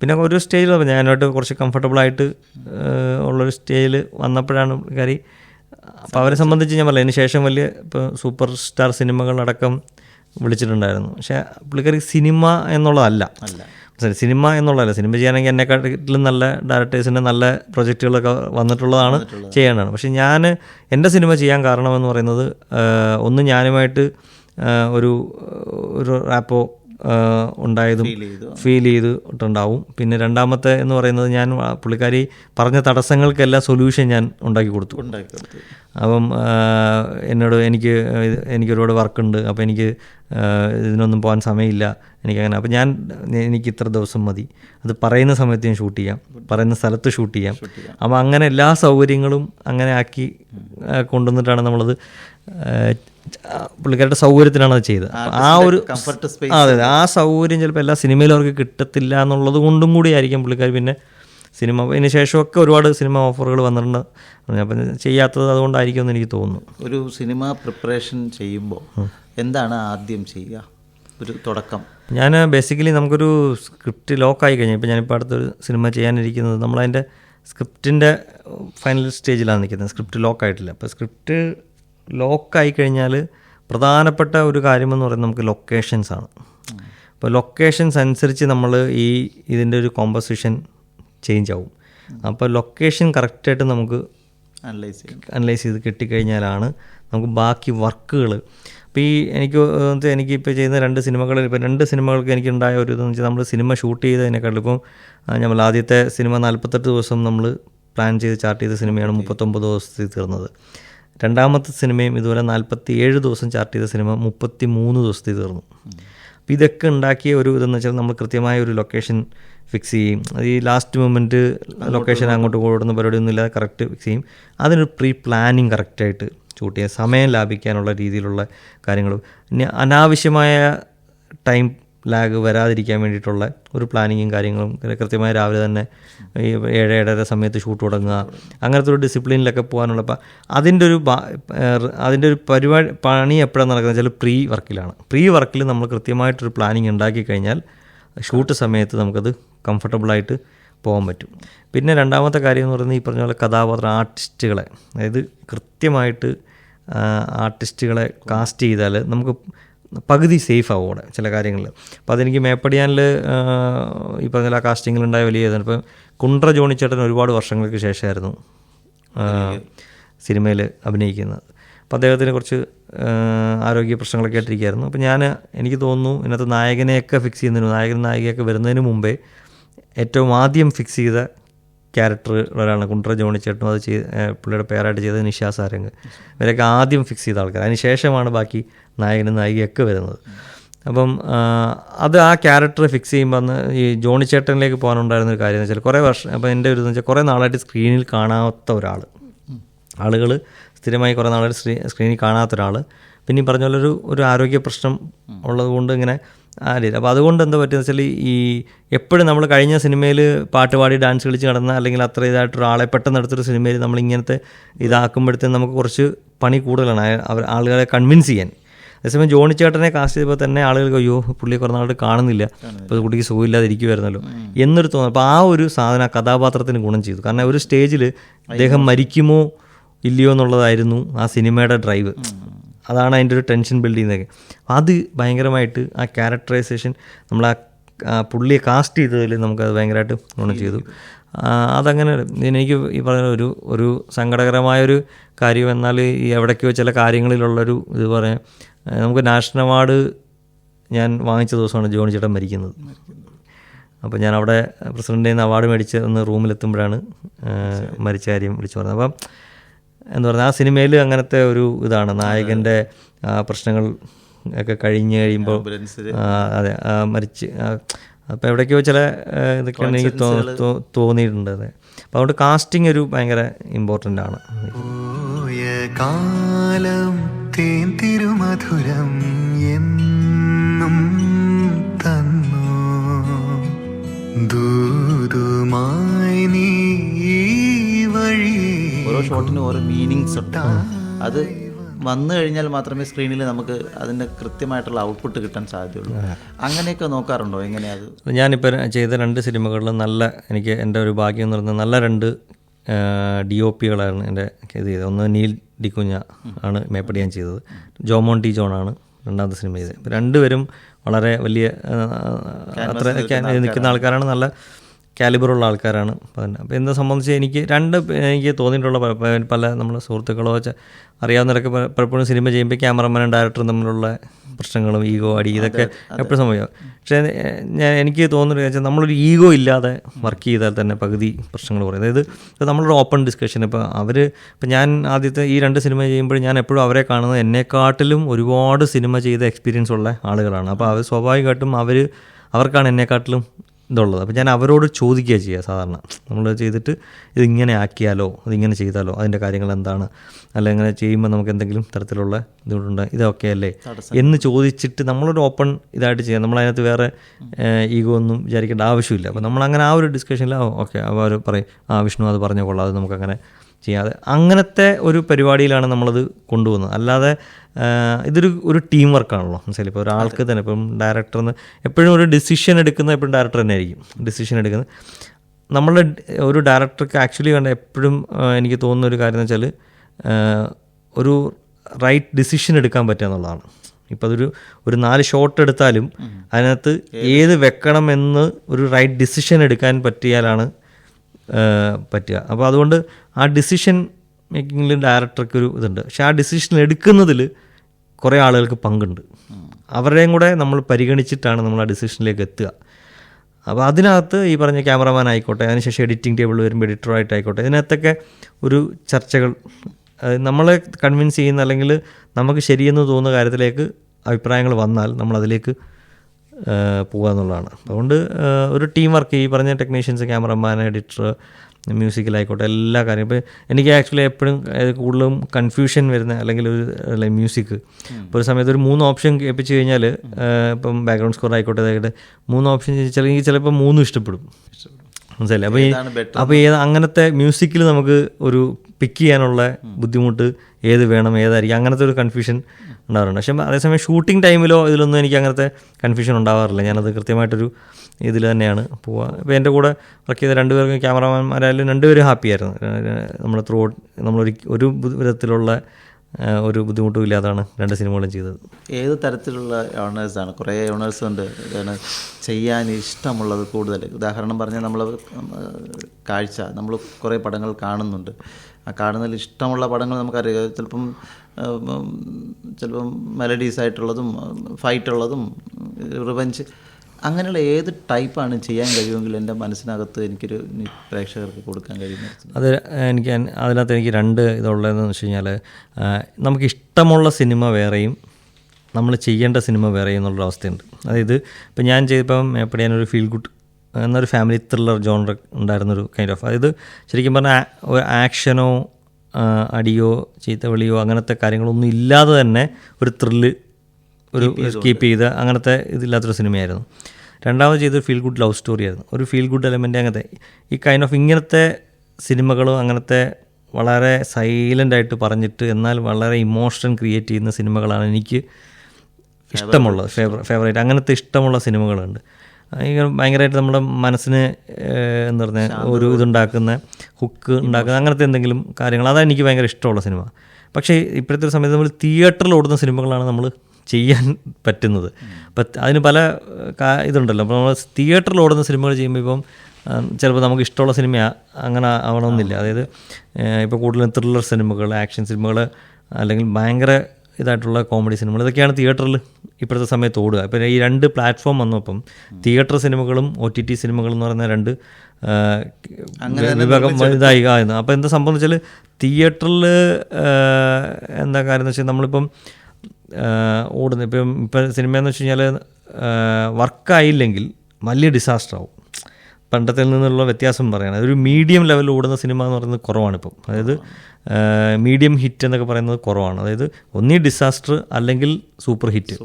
പിന്നെ ഒരു സ്റ്റേജിൽ വന്നപ്പോൾ ഞാനായിട്ട് കുറച്ച് കംഫർട്ടബിളായിട്ട് ഉള്ളൊരു സ്റ്റേജിൽ വന്നപ്പോഴാണ് കാര്യം അപ്പോൾ അവരെ സംബന്ധിച്ച് ഞാൻ പറയാം അതിന് ശേഷം വലിയ ഇപ്പോൾ സൂപ്പർ സ്റ്റാർ സിനിമകളടക്കം വിളിച്ചിട്ടുണ്ടായിരുന്നു. പക്ഷേ പുള്ളിക്കാരി സിനിമ എന്നുള്ളതല്ല. സിനിമ എന്നുള്ളതല്ല. സിനിമ ചെയ്യാനെങ്കിൽ എന്നെക്കാട്ടിലും നല്ല ഡയറക്ടേഴ്സിന്റെ നല്ല പ്രൊജക്റ്റുകളൊക്കെ വന്നിട്ടുള്ളതാണ് ചെയ്യാനാണ് പക്ഷേ ഞാൻ എന്റെ സിനിമ ചെയ്യാൻ കാരണമെന്ന് പറയുന്നത് ഒന്ന് ഞാനുമായിട്ട് ഒരു ഒരു റാപ്പോ ഉണ്ടായതും ഫീൽ ചെയ്തിട്ടുണ്ടാവും. പിന്നെ രണ്ടാമത്തെ എന്ന് പറയുന്നത് ഞാൻ പുള്ളിക്കാരി പറഞ്ഞ തടസ്സങ്ങൾക്കെല്ലാം സൊല്യൂഷൻ ഞാൻ ഉണ്ടാക്കി കൊടുത്തു. അപ്പം എന്നോട് എനിക്ക് എനിക്ക് ഒരുപാട് വർക്കുണ്ട് അപ്പോൾ എനിക്ക് ഇതിനൊന്നും പോകാൻ സമയമില്ല. എനിക്കങ്ങനെ അപ്പോൾ ഞാൻ എനിക്ക് ഇത്ര ദിവസം മതി. അത് പറയുന്ന സമയത്ത് ഞാൻ ഷൂട്ട് ചെയ്യാം. പറയുന്ന സ്ഥലത്ത് ഷൂട്ട് ചെയ്യാം. അപ്പോൾ അങ്ങനെ എല്ലാ സൗകര്യങ്ങളും അങ്ങനെ ആക്കി കൊണ്ടുവന്നിട്ടാണ് നമ്മളത് പുള്ളിക്കാരുടെ സൗകര്യത്തിനാണ് അത് ചെയ്തത്. ആ ഒരു കംഫർട്ട് സ്പേസ് അതെ അതെ. ആ സൗകര്യം ചിലപ്പോൾ എല്ലാ സിനിമയിലും അവർക്ക് കിട്ടത്തില്ല എന്നുള്ളത് കൊണ്ടും കൂടി ആയിരിക്കും പുള്ളിക്കാർ പിന്നെ സിനിമ ഇതിന് ശേഷമൊക്കെ ഒരുപാട് സിനിമ ഓഫറുകൾ വന്നിട്ടുണ്ട്. അപ്പം ചെയ്യാത്തത് അതുകൊണ്ടായിരിക്കും എന്ന് എനിക്ക് തോന്നുന്നു. ഒരു സിനിമ പ്രിപ്പറേഷൻ ചെയ്യുമ്പോൾ എന്താണ് ആദ്യം ചെയ്യുക? ഒരു തുടക്കം. ഞാൻ ബേസിക്കലി നമുക്കൊരു സ്ക്രിപ്റ്റ് ലോക്കായി കഴിഞ്ഞു. ഇപ്പോൾ ഞാനിപ്പോൾ അടുത്തൊരു സിനിമ ചെയ്യാനിരിക്കുന്നത് നമ്മളതിന്റെ സ്ക്രിപ്റ്റിന്റെ ഫൈനൽ സ്റ്റേജിലാണ് നിൽക്കുന്നത്. സ്ക്രിപ്റ്റ് ലോക്കായിട്ടില്ല. അപ്പോൾ സ്ക്രിപ്റ്റ് ലോക്കായി കഴിഞ്ഞാൽ പ്രധാനപ്പെട്ട ഒരു കാര്യമെന്ന് പറയുന്നത് നമുക്ക് ലൊക്കേഷൻസ് ആണ് അപ്പോൾ ലൊക്കേഷൻസ് അനുസരിച്ച് നമ്മൾ ഈ ഇതിന്റെ ഒരു കോമ്പസിഷൻ ചേഞ്ച് ആവും. അപ്പോൾ ലൊക്കേഷൻ കറക്റ്റായിട്ട് നമുക്ക് അനലൈസ് അനലൈസ് ചെയ്ത് കിട്ടിക്കഴിഞ്ഞാലാണ് നമുക്ക് ബാക്കി വർക്കുകൾ അപ്പോൾ ഈ എനിക്ക് എനിക്ക് ഇപ്പോൾ ചെയ്യുന്ന രണ്ട് സിനിമകളിൽ ഇപ്പോൾ രണ്ട് സിനിമകൾക്ക് എനിക്കുണ്ടായ ഒരു ഇതെന്ന് വെച്ചാൽ നമ്മൾ സിനിമ ഷൂട്ട് ചെയ്തതിനേക്കാളും ഇപ്പം നമ്മൾ ആദ്യത്തെ സിനിമ നാൽപ്പത്തെട്ട് ദിവസം നമ്മൾ പ്ലാൻ ചെയ്ത് ചാർട്ട് ചെയ്ത സിനിമയാണ് മുപ്പത്തൊമ്പത് ദിവസത്തിൽ തീർന്നത്. രണ്ടാമത്തെ സിനിമയും ഇതുപോലെ നാൽപ്പത്തി ഏഴ് ദിവസം ചാർട്ട് ചെയ്ത സിനിമ മുപ്പത്തി മൂന്ന് ദിവസത്തിൽ തീർന്നു. അപ്പോൾ ഇതൊക്കെ ഉണ്ടാക്കിയ ഒരു ഇതെന്ന് വെച്ചാൽ നമ്മൾ കൃത്യമായ ഒരു ലൊക്കേഷൻ ഫിക്സ് ചെയ്യും. ഈ ലാസ്റ്റ് മൊമെന്റ് ലൊക്കേഷൻ അങ്ങോട്ട് കൂടുന്ന പരിപാടിയൊന്നും ഇല്ലാതെ കറക്റ്റ് ഫിക്സ് ചെയ്യും. അതിനൊരു പ്രീ പ്ലാനിങ് കറക്റ്റായിട്ട് ഷൂട്ട് ചെയ്യാം. സമയം ലാഭിക്കാനുള്ള രീതിയിലുള്ള കാര്യങ്ങളും ഇനി അനാവശ്യമായ ടൈം ലാഗ് വരാതിരിക്കാൻ വേണ്ടിയിട്ടുള്ള ഒരു പ്ലാനിങ്ങും കാര്യങ്ങളും കൃത്യമായി രാവിലെ തന്നെ ഈ ഏഴ് ഏഴര സമയത്ത് ഷൂട്ട് തുടങ്ങുക. അങ്ങനത്തെ ഒരു ഡിസിപ്ലിനിലൊക്കെ പോകാനുള്ള അപ്പം അതിന്റെ ഒരു അതിന്റെ ഒരു പരിപാടി പണി എപ്പോഴാണ് നടക്കുന്നത് വെച്ചാൽ പ്രീ വർക്കിലാണ് പ്രീ വർക്കിൽ നമ്മൾ കൃത്യമായിട്ടൊരു പ്ലാനിങ് ഉണ്ടാക്കി കഴിഞ്ഞാൽ ഷൂട്ട് സമയത്ത് നമുക്കത് കംഫർട്ടബിളായിട്ട് പോകാൻ പറ്റും. പിന്നെ രണ്ടാമത്തെ കാര്യം എന്ന് പറയുന്നത് ഈ പറഞ്ഞ പോലെ കഥാപാത്ര ആർട്ടിസ്റ്റുകളെ. അതായത് കൃത്യമായിട്ട് ആർട്ടിസ്റ്റുകളെ കാസ്റ്റ് ചെയ്താൽ നമുക്ക് പകുതി സേഫ് ആവും അവിടെ ചില കാര്യങ്ങളിൽ. അപ്പോൾ അതെനിക്ക് മേപ്പടിയാനിൽ ഈ പറഞ്ഞ ആ കാസ്റ്റിങ്ങിലുണ്ടായ വലിയ ഇതാണ്. ഇപ്പം കുണ്ട്ര ജോണിച്ചേട്ടൻ ഒരുപാട് വർഷങ്ങൾക്ക് ശേഷമായിരുന്നു സിനിമയിൽ അഭിനയിക്കുന്നത്. അപ്പോൾ അദ്ദേഹത്തിന് കുറച്ച് ആരോഗ്യ പ്രശ്നങ്ങളൊക്കെ ആയിട്ടിരിക്കുകയായിരുന്നു. അപ്പോൾ ഞാൻ എനിക്ക് തോന്നുന്നു ഇതിനകത്ത് നായകനെയൊക്കെ ഫിക്സ് ചെയ്യുന്നതിന് നായകൻ നായികയൊക്കെ വരുന്നതിന് മുമ്പേ ഏറ്റവും ആദ്യം ഫിക്സ് ചെയ്ത ക്യാരക്ടർ ഒരാളാണ് കുണ്ട്ര ജോണി ചേട്ടനും. അത് ചെയ്ത് പുള്ളിയുടെ പേരായിട്ട് ചെയ്തത് നിഷാ സാരംഗ്. ഇവരൊക്കെ ആദ്യം ഫിക്സ് ചെയ്ത ആൾക്കാർ അതിനുശേഷമാണ് ബാക്കി നായകനും നായികയൊക്കെ വരുന്നത്. അപ്പം അത് ആ ക്യാരക്ടർ ഫിക്സ് ചെയ്യുമ്പോൾ അന്ന് ഈ ജോണി ചേട്ടനിലേക്ക് പോകാനുണ്ടായിരുന്ന ഒരു കാര്യം എന്ന് വെച്ചാൽ കുറേ വർഷം അപ്പോൾ എന്റെ ഒരു വെച്ചാൽ കുറേ നാളായിട്ട് സ്ക്രീനിൽ കാണാത്ത ഒരാൾ ആളുകൾ സ്ഥിരമായി കുറേ നാളായിട്ട് സ്ക്രീനിൽ കാണാത്ത ഒരാൾ പിന്നെ ഈ പറഞ്ഞ പോലെ ഒരു ഒരു ആരോഗ്യ പ്രശ്നം ഉള്ളത് കൊണ്ട് ഇങ്ങനെ രീതി അപ്പോൾ അതുകൊണ്ട് എന്താ പറ്റുക വെച്ചാൽ ഈ എപ്പോഴും നമ്മൾ കഴിഞ്ഞ സിനിമയിൽ പാട്ട് പാടി ഡാൻസ് കളിച്ച് നടന്ന അല്ലെങ്കിൽ അത്ര ഇതായിട്ട് ഒരാളെ പെട്ടെന്ന് എടുത്തൊരു സിനിമയിൽ നമ്മൾ ഇങ്ങനത്തെ ഇതാക്കുമ്പോഴത്തേന് നമുക്ക് കുറച്ച് പണി കൂടുതലാണ്. അവർ ആളുകളെ കൺവിൻസ് ചെയ്യാൻ. അതേസമയം ജോണി ചേട്ടനെ കാസ്റ്റ് ചെയ്തപ്പോൾ തന്നെ ആളുകൾക്ക് അയ്യോ പുള്ളിയെ കുറേ നാളായിട്ട് കാണുന്നില്ല. അപ്പോൾ കുട്ടിക്ക് സുഖമില്ലാതിരിക്കുമായിരുന്നല്ലോ എന്നൊരു തോന്നുന്നു അപ്പോൾ ആ ഒരു സാധനം ആ കഥാപാത്രത്തിന് ഗുണം ചെയ്തു. കാരണം ഒരു സ്റ്റേജിൽ അദ്ദേഹം മരിക്കുമോ ഇല്ലയോ എന്നുള്ളതായിരുന്നു ആ സിനിമയുടെ ഡ്രൈവ് അതാണ് അതിന്റെ ഒരു ടെൻഷൻ ബിൽഡ് ചെയ്യുന്നതൊക്കെ. അത് ഭയങ്കരമായിട്ട് ആ ക്യാരക്ടറൈസേഷൻ നമ്മൾ ആ പുള്ളിയെ കാസ്റ്റ് ചെയ്തതിൽ നമുക്കത് ഭയങ്കരമായിട്ട് ഗുണം ചെയ്തു. അതങ്ങനെ എനിക്ക് ഈ പറയുന്ന ഒരു ഒരു സങ്കടകരമായൊരു കാര്യം എന്നാൽ ഈ എവിടേക്കോ ചില കാര്യങ്ങളിലുള്ളൊരു ഇത് പറയാം നമുക്ക് നാഷണൽ അവാർഡ് ഞാൻ വാങ്ങിച്ച ദിവസമാണ് ജോണി ചേട്ടൻ മരിക്കുന്നത്. അപ്പോൾ ഞാൻ അവിടെ പ്രസിഡന്റിൽ നിന്ന് അവാർഡ് മേടിച്ച് ഒന്ന് റൂമിലെത്തുമ്പോഴാണ് മരിച്ച കാര്യം വിളിച്ചു പറഞ്ഞത്. അപ്പം എന്താ പറഞ്ഞാൽ ആ സിനിമയിൽ അങ്ങനത്തെ ഒരു ഇതാണ്. നായകന്റെ പ്രശ്നങ്ങൾ ഒക്കെ കഴിഞ്ഞ് കഴിയുമ്പോൾ അതെ മരിച്ച് അപ്പോൾ എവിടേക്കോ ചില ഇതൊക്കെയാണ് എനിക്ക് തോന്നിയിട്ടുണ്ട് അതെ. അപ്പോൾ അതുകൊണ്ട് കാസ്റ്റിംഗ് ഒരു ഭയങ്കര ഇമ്പോർട്ടന്റ് ആണ്. കാലം തേൻ തിരുമധുരം ഓരോ ഷോട്ടിനും ഓരോ മീനിങ്സ് ഉണ്ട്. അത് വന്നു കഴിഞ്ഞാൽ മാത്രമേ സ്ക്രീനിൽ നമുക്ക് അതിന്റെ കൃത്യമായിട്ടുള്ള ഔട്ട്പുട്ട് കിട്ടാൻ സാധ്യതയുള്ളൂ. അങ്ങനെയൊക്കെ നോക്കാറുണ്ടോ? എങ്ങനെയാണ് ഞാനിപ്പോൾ ചെയ്ത രണ്ട് സിനിമകളിലും നല്ല എനിക്ക് എന്റെ ഒരു ഭാഗ്യം എന്ന് പറയുന്നത് നല്ല രണ്ട് ഡി ഒ പികളായിരുന്നു എന്റെ ഇത് ചെയ്തത്. ഒന്ന് നീൽ ഡി കുഞ്ഞ ആണ് മേപ്പടി ഞാൻ ചെയ്തത്. ജോമോൺ ടി ജോണാണ് രണ്ടാമത്തെ സിനിമ ചെയ്തത്. രണ്ടുപേരും വളരെ വലിയ അത്ര നിൽക്കുന്ന ആൾക്കാരാണ്. നല്ല കാലിബറുള്ള ആൾക്കാരാണ്. പിന്നെ അപ്പോൾ എന്നെ സംബന്ധിച്ച് എനിക്ക് രണ്ട് എനിക്ക് തോന്നിയിട്ടുള്ള പല നമ്മുടെ സുഹൃത്തുക്കളോ അറിയാവുന്നവരൊക്കെ പലപ്പോഴും സിനിമ ചെയ്യുമ്പോൾ ക്യാമറമാനും ഡയറക്ടറും തമ്മിലുള്ള പ്രശ്നങ്ങളും ഈഗോ അടി ഇതൊക്കെ എപ്പോഴും സംഭവിക്കാം. പക്ഷേ ഞാൻ എനിക്ക് തോന്നുന്നത് വെച്ചാൽ നമ്മളൊരു ഈഗോ ഇല്ലാതെ വർക്ക് ചെയ്താൽ തന്നെ പകുതി പ്രശ്നങ്ങൾ കുറയും. അതായത് ഇപ്പോൾ നമ്മളൊരു ഓപ്പൺ ഡിസ്കഷൻ ഇപ്പോൾ അവർ ഇപ്പോൾ ഞാൻ ആദ്യത്തെ ഈ രണ്ട് സിനിമ ചെയ്യുമ്പോൾ ഞാൻ എപ്പോഴും അവരെ കാണുന്നത് എന്നെക്കാട്ടിലും ഒരുപാട് സിനിമ ചെയ്ത എക്സ്പീരിയൻസ് ഉള്ള ആളുകളാണ്. അപ്പോൾ അവർ സ്വാഭാവികമായിട്ടും അവർ അവർക്കാണ് എന്നെക്കാട്ടിലും ഇതുള്ളത്. അപ്പോൾ ഞാൻ അവരോട് ചോദിക്കുക ചെയ്യുക സാധാരണ. നമ്മൾ ചെയ്തിട്ട് ഇതിങ്ങനെ ആക്കിയാലോ അതിങ്ങനെ ചെയ്താലോ അതിന്റെ കാര്യങ്ങൾ എന്താണ് അല്ല ഇങ്ങനെ ചെയ്യുമ്പോൾ നമുക്ക് എന്തെങ്കിലും തരത്തിലുള്ള ഇതുകൊണ്ട് ഇതൊക്കെ അല്ലേ എന്ന് ചോദിച്ചിട്ട് നമ്മളൊരു ഓപ്പൺ ഇതായിട്ട് ചെയ്യാം. നമ്മളതിനകത്ത് വേറെ ഈഗോ ഒന്നും വിചാരിക്കേണ്ട ആവശ്യമില്ല. അപ്പോൾ നമ്മളങ്ങനെ ആ ഒരു ഡിസ്കഷനിൽ ഓക്കെ അവർ പറയും ആ വിഷ്ണു അത് പറഞ്ഞ കൊള്ളാം അത് നമുക്കങ്ങനെ ചെയ്യാതെ അങ്ങനത്തെ ഒരു പരിപാടിയിലാണ് നമ്മളത് കൊണ്ടുപോകുന്നത്. അല്ലാതെ ഇതൊരു ഒരു ടീം വർക്കാണല്ലോ മനസ്സിലായി ഇപ്പോൾ ഒരാൾക്ക് തന്നെ ഇപ്പം ഡയറക്ടർ എന്ന് എപ്പോഴും ഒരു ഡിസിഷൻ എടുക്കുന്നത് എപ്പോഴും ഡയറക്ടർ തന്നെ ആയിരിക്കും. ഡിസിഷൻ എടുക്കുന്നത്. നമ്മളുടെ ഒരു ഡയറക്ടർക്ക് ആക്ച്വലി കണ്ട എപ്പോഴും എനിക്ക് തോന്നുന്ന ഒരു കാര്യം എന്ന് വെച്ചാൽ ഒരു റൈറ്റ് ഡിസിഷൻ എടുക്കാൻ പറ്റുക എന്നുള്ളതാണ്. ഇപ്പോൾ അതൊരു ഒരു നാല് ഷോട്ട് എടുത്താലും അതിനകത്ത് ഏത്? വെക്കണമെന്ന് ഒരു റൈറ്റ് ഡിസിഷൻ എടുക്കാൻ പറ്റിയാലാണ് പറ്റുക. അപ്പോൾ അതുകൊണ്ട് ആ ഡിസിഷൻ മേക്കിങ്ങിൽ ഡയറക്ടർക്ക് ഒരു ഇതുണ്ട്. പക്ഷെ ആ ഡിസിഷൻ എടുക്കുന്നതിൽ കുറേ ആളുകൾക്ക് പങ്കുണ്ട്. അവരുടെയും കൂടെ നമ്മൾ പരിഗണിച്ചിട്ടാണ് നമ്മൾ ആ ഡിസിഷനിലേക്ക് എത്തുക. അപ്പോൾ അതിനകത്ത് ഈ പറഞ്ഞ ക്യാമറമാൻ ആയിക്കോട്ടെ അതിനുശേഷം എഡിറ്റിംഗ് ടേബിൾ വരുമ്പോൾ എഡിറ്ററായിട്ട് ആയിക്കോട്ടെ ഇതിനകത്തൊക്കെ ഒരു ചർച്ചകൾ നമ്മളെ കൺവിൻസ് ചെയ്യുന്ന അല്ലെങ്കിൽ നമുക്ക് ശരിയെന്ന് തോന്നുന്ന കാര്യത്തിലേക്ക് അഭിപ്രായങ്ങൾ വന്നാൽ നമ്മൾ അതിലേക്ക് പോകുക എന്നുള്ളതാണ് അതുകൊണ്ട് ഒരു ടീം വർക്ക് ഈ പറഞ്ഞ ടെക്നീഷ്യൻസ് ക്യാമറമാൻ എഡിറ്റർ മ്യൂസിക്കിലായിക്കോട്ടെ എല്ലാ കാര്യം. ഇപ്പോൾ എനിക്ക് ആക്ച്വലി എപ്പോഴും കൂടുതലും കൺഫ്യൂഷൻ വരുന്ന അല്ലെങ്കിൽ ഒരു മ്യൂസിക് ഇപ്പോൾ ഒരു സമയത്ത് ഒരു മൂന്ന് ഓപ്ഷൻ കേൾപ്പിച്ച് കഴിഞ്ഞാൽ ഇപ്പം ബാക്ക്ഗ്രൗണ്ട് സ്കോർ ആയിക്കോട്ടെ അതായത് മൂന്ന് ഓപ്ഷൻ ചിലപ്പോൾ ചിലപ്പോൾ മൂന്നും ഇഷ്ടപ്പെടും. മനസ്സിലായില്ലേ? അപ്പോൾ ഈ അപ്പോൾ ഏത് അങ്ങനത്തെ മ്യൂസിക്കിൽ നമുക്ക് ഒരു പിക്ക് ചെയ്യാനുള്ള ബുദ്ധിമുട്ട് ഏത് വേണം ഏതായിരിക്കും? അങ്ങനത്തെ ഒരു കൺഫ്യൂഷൻ ഉണ്ടാവാറുണ്ട്. പക്ഷേ അതേസമയം ഷൂട്ടിംഗ് ടൈമിലോ ഇതിലൊന്നും എനിക്ക് അങ്ങനത്തെ കൺഫ്യൂഷൻ ഉണ്ടാവാറില്ല. ഞാനത് കൃത്യമായിട്ടൊരു ഇതിൽ തന്നെയാണ് പോവുക ഇപ്പോൾ എന്റെ കൂടെ വർക്ക് ചെയ്ത രണ്ടുപേർക്കും ക്യാമറമാൻമാരായാലും രണ്ടുപേരും ഹാപ്പി ആയിരുന്നു. നമ്മൾ ത്രൂ നമ്മൾ ഒരു വിധത്തിലുള്ള ഒരു ബുദ്ധിമുട്ടും ഇല്ലാതാണ് രണ്ട് സിനിമകളും ചെയ്തത്. ഏത് തരത്തിലുള്ള ഓണേഴ്സാണ് കുറേ ഓണേഴ്സ് ഉണ്ട്. ഇതാണ് ചെയ്യാൻ ഇഷ്ടമുള്ളത് കൂടുതൽ ഉദാഹരണം പറഞ്ഞാൽ നമ്മൾ കാഴ്ച. നമ്മൾ കുറേ പടങ്ങൾ കാണുന്നുണ്ട്. ആ കാണുന്നതിൽ ഇഷ്ടമുള്ള പടങ്ങൾ നമുക്കറിയാം. ചിലപ്പം ചിലപ്പം മെലഡീസ് ആയിട്ടുള്ളതും ഫൈറ്റ് ഉള്ളതും റിവഞ്ച് അങ്ങനെയുള്ള ഏത് ടൈപ്പാണ് ചെയ്യാൻ കഴിയുമെങ്കിൽ എന്റെ മനസ്സിനകത്ത് എനിക്കൊരു പ്രേക്ഷകർക്ക് കൊടുക്കാൻ കഴിയുന്നത് അത് എനിക്ക് അതിനകത്ത് എനിക്ക് രണ്ട് ഇതുള്ളതെന്ന് വെച്ച് കഴിഞ്ഞാൽ നമുക്ക് ഇഷ്ടമുള്ള സിനിമ വേറെയും നമ്മൾ ചെയ്യേണ്ട സിനിമ വേറെയും എന്നുള്ളൊരു അവസ്ഥയുണ്ട് അതായത് ഇപ്പം ഞാൻ ചെയ്തപ്പം എപ്പോഴും ഞാനൊരു ഫീൽ ഗുഡ് എന്നൊരു ഫാമിലി ത്രില്ലർ ജോണർ ഉണ്ടായിരുന്നൊരു കൈൻഡ് ഓഫ് അതായത് ശരിക്കും പറഞ്ഞാൽ ഒരു ആക്ഷനോ അടിയോ ചീത്തവിളിയോ അങ്ങനത്തെ കാര്യങ്ങളൊന്നും ഇല്ലാതെ തന്നെ ഒരു ത്രില്ല് ഒരു കീപ്പ് ചെയ്ത അങ്ങനത്തെ ഇതില്ലാത്തൊരു സിനിമയായിരുന്നു. രണ്ടാമത് ചെയ്തൊരു ഫീൽ ഗുഡ് ലവ് സ്റ്റോറി ആയിരുന്നു. ഒരു ഫീൽ ഗുഡ് എലമെന്റ് അങ്ങനത്തെ ഈ കൈൻഡ് ഓഫ് ഇങ്ങനത്തെ സിനിമകളും അങ്ങനത്തെ വളരെ സൈലന്റായിട്ട് പറഞ്ഞിട്ട് എന്നാൽ വളരെ ഇമോഷൻ ക്രിയേറ്റ് ചെയ്യുന്ന സിനിമകളാണ് എനിക്ക് ഇഷ്ടമുള്ളത്. ഫേവറേറ്റ് അങ്ങനത്തെ ഇഷ്ടമുള്ള സിനിമകളുണ്ട്. ഭയങ്കരമായിട്ട് നമ്മുടെ മനസ്സിന് എന്ന് എന്താ പറയുക ഒരു ഇതുണ്ടാക്കുന്ന ഹുക്ക് ഉണ്ടാക്കുന്ന അങ്ങനത്തെ എന്തെങ്കിലും കാര്യങ്ങൾ. അതാണ് എനിക്ക് ഭയങ്കര ഇഷ്ടമുള്ള സിനിമ. പക്ഷേ ഇപ്പോഴത്തെ ഒരു സമയത്ത് നമ്മൾ തിയേറ്ററിൽ ഓടുന്ന സിനിമകളാണ് നമ്മൾ ചെയ്യാൻ പറ്റുന്നത്. അപ്പം അതിന് പല ഇതുണ്ടല്ലോ. അപ്പോൾ നമ്മൾ തിയേറ്ററിൽ ഓടുന്ന സിനിമകൾ ചെയ്യുമ്പോൾ ഇപ്പം ചിലപ്പോൾ നമുക്ക് ഇഷ്ടമുള്ള സിനിമ അങ്ങനെ ആവണമെന്നില്ല. അതായത് ഇപ്പോൾ കൂടുതലും ത്രില്ലർ സിനിമകൾ ആക്ഷൻ സിനിമകൾ അല്ലെങ്കിൽ ഭയങ്കര ഇതായിട്ടുള്ള കോമഡി സിനിമകൾ ഇതൊക്കെയാണ് തിയേറ്ററിൽ ഇപ്പോഴത്തെ സമയത്ത് ഓടുക. ഇപ്പം ഈ രണ്ട് പ്ലാറ്റ്ഫോം വന്നപ്പം തിയേറ്റർ സിനിമകളും ഒ ടി ടി സിനിമകളും എന്ന് പറയുന്ന രണ്ട് വിഭാഗം ഇതായി. ആയിരുന്നു അപ്പോൾ എന്താ സംഭവം എന്ന് വെച്ചാൽ തിയേറ്ററിൽ എന്താ കാര്യം എന്ന് വെച്ചാൽ നമ്മളിപ്പം ഓടുന്നു ഇപ്പം ഇപ്പം സിനിമയെന്ന് വെച്ച് കഴിഞ്ഞാൽ വർക്കായില്ലെങ്കിൽ വലിയ ഡിസാസ്റ്റർ ആവും. പണ്ടത്തിൽ നിന്നുള്ള വ്യത്യാസം പറയുകയാണ് അതൊരു മീഡിയം ലെവലിൽ ഓടുന്ന സിനിമ എന്ന് പറയുന്നത് കുറവാണ് ഇപ്പം അതായത് മീഡിയം ഹിറ്റ് എന്നൊക്കെ പറയുന്നത് കുറവാണ്. അതായത് ഒന്നീ ഡിസാസ്റ്റർ അല്ലെങ്കിൽ സൂപ്പർ ഹിറ്റ്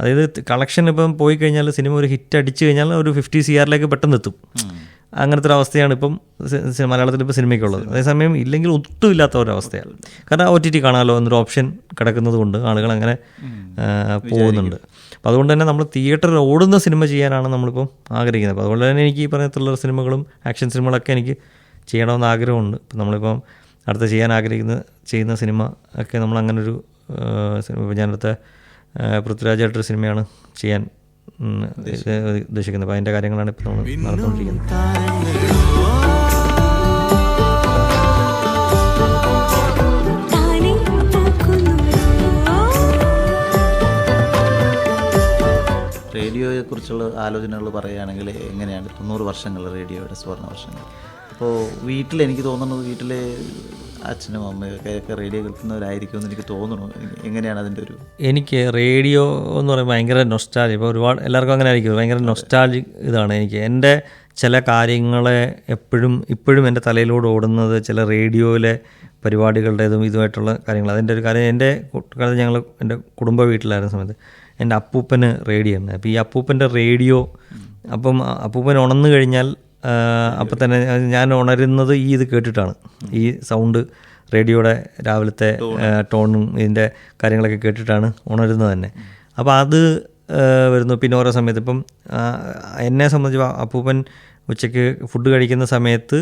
അതായത് കളക്ഷൻ ഇപ്പം പോയി കഴിഞ്ഞാൽ സിനിമ ഒരു ഹിറ്റ് അടിച്ചു കഴിഞ്ഞാൽ ഒരു ഫിഫ്റ്റി സി ആറിലേക്ക് പെട്ടെന്ന് എത്തും. അങ്ങനത്തെ ഒരു അവസ്ഥയാണ് ഇപ്പം മലയാളത്തിൽ ഇപ്പോൾ സിനിമയ്ക്കുള്ളത് അതേസമയം ഇല്ലെങ്കിൽ ഒട്ടും ഇല്ലാത്ത ഒരവസ്ഥയാണ്. കാരണം ഒ ടി ടി കാണാമല്ലോ എന്നൊരു ഓപ്ഷൻ കിടക്കുന്നത് കൊണ്ട് ആളുകൾ അങ്ങനെ പോകുന്നുണ്ട്. അപ്പോൾ അതുകൊണ്ട് തന്നെ നമ്മൾ തിയേറ്ററിൽ ഓടുന്ന സിനിമ ചെയ്യാനാണ് നമ്മളിപ്പം ആഗ്രഹിക്കുന്നത്. അപ്പോൾ അതുകൊണ്ട് തന്നെ എനിക്ക് ഈ പറഞ്ഞ ത്രില്ലർ സിനിമകളും ആക്ഷൻ സിനിമകളൊക്കെ എനിക്ക് ചെയ്യണമെന്ന് ആഗ്രഹമുണ്ട്. ഇപ്പം നമ്മളിപ്പം അടുത്ത ചെയ്യാൻ ആഗ്രഹിക്കുന്ന ചെയ്യുന്ന സിനിമ ഒക്കെ നമ്മൾ അങ്ങനൊരു സിനിമ ഇപ്പോൾ ഞാനടുത്ത പൃഥ്വിരാജായിട്ടൊരു സിനിമയാണ് ചെയ്യാൻ ഉദ്ദേശിക്കുന്നത്. അപ്പോൾ അതിന്റെ കാര്യങ്ങളാണ് ഇപ്പോൾ നമ്മൾ നടന്നുകൊണ്ടിരിക്കുന്നത്. റേഡിയോയെക്കുറിച്ചുള്ള ആലോചനകൾ പറയുകയാണെങ്കിൽ എങ്ങനെയാണ് തൊണ്ണൂറ് വർഷങ്ങൾ റേഡിയോയുടെ സുവർണ വർഷങ്ങൾ? അപ്പോൾ വീട്ടിൽ എനിക്ക് തോന്നുന്നത് വീട്ടിലെ അച്ഛനും അമ്മയൊക്കെ ഒക്കെ റേഡിയോ കേൾക്കുന്നവരായിരിക്കും എന്ന് എനിക്ക് തോന്നുന്നു. എങ്ങനെയാണ് അതിന്റെ ഒരു എനിക്ക് റേഡിയോ എന്ന് പറയുമ്പോൾ ഭയങ്കര നൊസ്റ്റാലി ഇപ്പോൾ ഒരുപാട് എല്ലാവർക്കും അങ്ങനെ ആയിരിക്കും ഭയങ്കര നൊസ്റ്റാലി ഇതാണ് എനിക്ക്. എന്റെ ചില കാര്യങ്ങളെ എപ്പോഴും ഇപ്പോഴും എന്റെ തലയിലൂടെ ഓടുന്നത് ചില റേഡിയോയിലെ പരിപാടികളുടേതും ഇതുമായിട്ടുള്ള കാര്യങ്ങൾ. അതിന്റെ ഒരു കാര്യം എന്റെ കുട്ടിക്കാലത്ത് ഞങ്ങൾ എന്റെ കുടുംബ വീട്ടിലായിരുന്ന സമയത്ത് എന്റെ അപ്പൂപ്പന് റേഡിയോ ആയിരുന്നു. അപ്പോൾ ഈ അപ്പൂപ്പന്റെ റേഡിയോ അപ്പം അപ്പൂപ്പൻ ഉണർന്നു കഴിഞ്ഞാൽ അപ്പം തന്നെ ഞാൻ ഉണരുന്നത് ഈ ഇത് കേട്ടിട്ടാണ്. ഈ സൗണ്ട് റേഡിയോയുടെ രാവിലത്തെ ടോണും ഇതിന്റെ കാര്യങ്ങളൊക്കെ കേട്ടിട്ടാണ് ഉണരുന്നത് തന്നെ. അപ്പോൾ അത് വരുന്നു. പിന്നെ ഓരോ സമയത്ത് ഇപ്പം എന്നെ സംബന്ധിച്ച് അപ്പൂപ്പൻ ഉച്ചയ്ക്ക് ഫുഡ് കഴിക്കുന്ന സമയത്ത്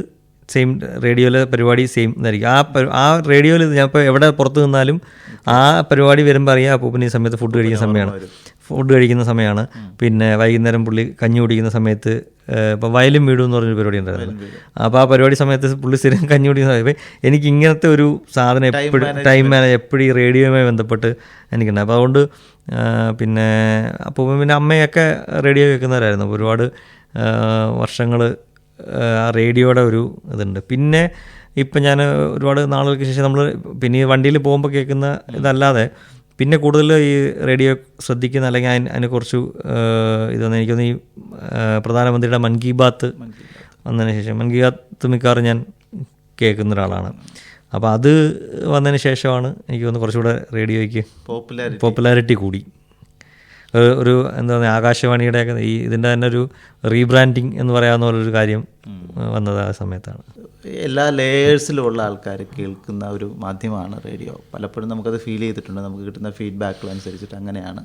സെയിം റേഡിയോയിലെ പരിപാടി സെയിം ഇതായിരിക്കും ആ ആ റേഡിയോയിൽ ഞാൻ ഇപ്പോൾ എവിടെ പുറത്ത് നിന്നാലും ആ പരിപാടി വരുമ്പോൾ അറിയാം അപ്പൂപ്പൻ ഈ സമയത്ത് ഫുഡ് കഴിക്കുന്ന സമയമാണ്. ഫുഡ് കഴിക്കുന്ന സമയമാണ്. പിന്നെ വൈകുന്നേരം പുള്ളി കഞ്ഞി കുടിക്കുന്ന സമയത്ത് ഇപ്പോൾ വയലും വീടും എന്ന് പറഞ്ഞൊരു പരിപാടി ഉണ്ടായിരുന്നു. അപ്പോൾ ആ പരിപാടി സമയത്ത് പുള്ളി സ്ഥിരം കഞ്ഞി കുടിക്കുന്ന സമയത്ത് എനിക്ക് ഇങ്ങനത്തെ ഒരു സാധനം എപ്പോഴും ടൈം മാനേജ് എപ്പോഴും ഈ റേഡിയോയുമായി ബന്ധപ്പെട്ട് എനിക്കുണ്ട്. അപ്പോൾ അതുകൊണ്ട് പിന്നെ അപ്പോൾ പിന്നെ അമ്മയൊക്കെ റേഡിയോ കേൾക്കുന്നവരായിരുന്നു. ഒരുപാട് വർഷങ്ങൾ ആ റേഡിയോയുടെ ഒരു ഇതുണ്ട്. പിന്നെ ഇപ്പം ഞാൻ ഒരുപാട് നാളുകൾക്ക് ശേഷം നമ്മൾ പിന്നെ ഈ വണ്ടിയിൽ പോകുമ്പോൾ കേൾക്കുന്ന ഇതല്ലാതെ പിന്നെ കൂടുതൽ ഈ റേഡിയോ ശ്രദ്ധിക്കുന്ന അല്ലെങ്കിൽ അതിന് അതിനെ കുറച്ച് ഇതൊന്നും എനിക്കൊന്ന് ഈ പ്രധാനമന്ത്രിയുടെ മൻ കി ബാത്ത് വന്നതിന് ശേഷം മൻ കി ബാത്ത് മിക്കവാറും ഞാൻ കേൾക്കുന്ന ഒരാളാണ്. അപ്പോൾ അത് വന്നതിന് ശേഷമാണ് എനിക്ക് തോന്നുന്നു കുറച്ചുകൂടെ റേഡിയോയ്ക്ക് പോപ്പുലാരിറ്റി പോപ്പുലാരിറ്റി കൂടി. ഒരു- എന്താ പറയുക ആകാശവാണിയുടെയൊക്കെ ഈ ഇതിന്റെ തന്നെ ഒരു റീബ്രാൻഡിങ് എന്ന് പറയാവുന്ന പോലെ ഒരു കാര്യം വന്നത് ആ സമയത്താണ്. എല്ലാ ലേയേഴ്സിലുമുള്ള ആൾക്കാർ കേൾക്കുന്ന ഒരു മാധ്യമമാണ് റേഡിയോ. പലപ്പോഴും നമുക്കത് ഫീൽ ചെയ്തിട്ടുണ്ട്. നമുക്ക് കിട്ടുന്ന ഫീഡ്ബാക്കുകൾ അനുസരിച്ചിട്ട് അങ്ങനെയാണ്